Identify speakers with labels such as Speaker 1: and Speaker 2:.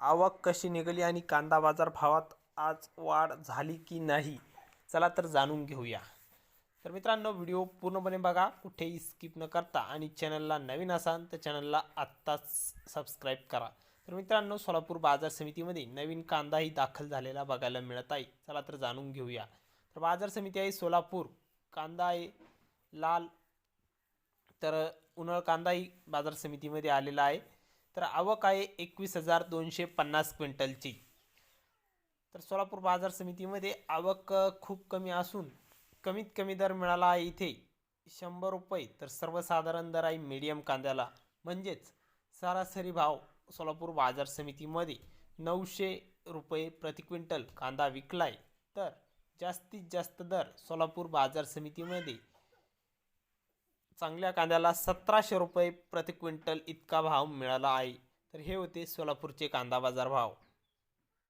Speaker 1: आवक कशी निघाली आणि कांदा बाजार भावात आज वाढ झाली की नाही? चला तर जाणून घेऊया. तर मित्रांनो व्हिडिओ पूर्णपणे बघा कुठेही स्किप न करता. आणि चॅनलला नवीन असाल तर चॅनलला आत्ताच सबस्क्राईब करा. तर मित्रांनो सोलापूर बाजार समितीमध्ये नवीन कांदाही दाखल झालेला बघायला मिळत आहे. चला तर जाणून घेऊया. तर बाजार समिती आहे सोलापूर. कांदा आहे लाल तर उन्हाळ कांदाही बाजार समितीमध्ये आलेला आहे. तर आवक आहे एकवीस हजार दोनशे पन्नास क्विंटलची. तर सोलापूर बाजार समितीमध्ये आवक खूप कमी असून कमीत कमी दर मिळाला आहे इथे. शंभर रुपये तर सर्वसाधारण दर आहे मीडियम कांद्याला. म्हणजेच सरासरी भाव सोलापूर बाजार समितीमध्ये नऊशे रुपये प्रति क्विंटल कांदा विकलाय. तर जास्तीत जास्त दर सोलापूर बाजार समितीमध्ये चांगल्या कांद्याला सतराशे रुपये प्रति क्विंटल इतका भाव मिळाला आहे. तर हे होते सोलापूरचे कांदा बाजार भाव.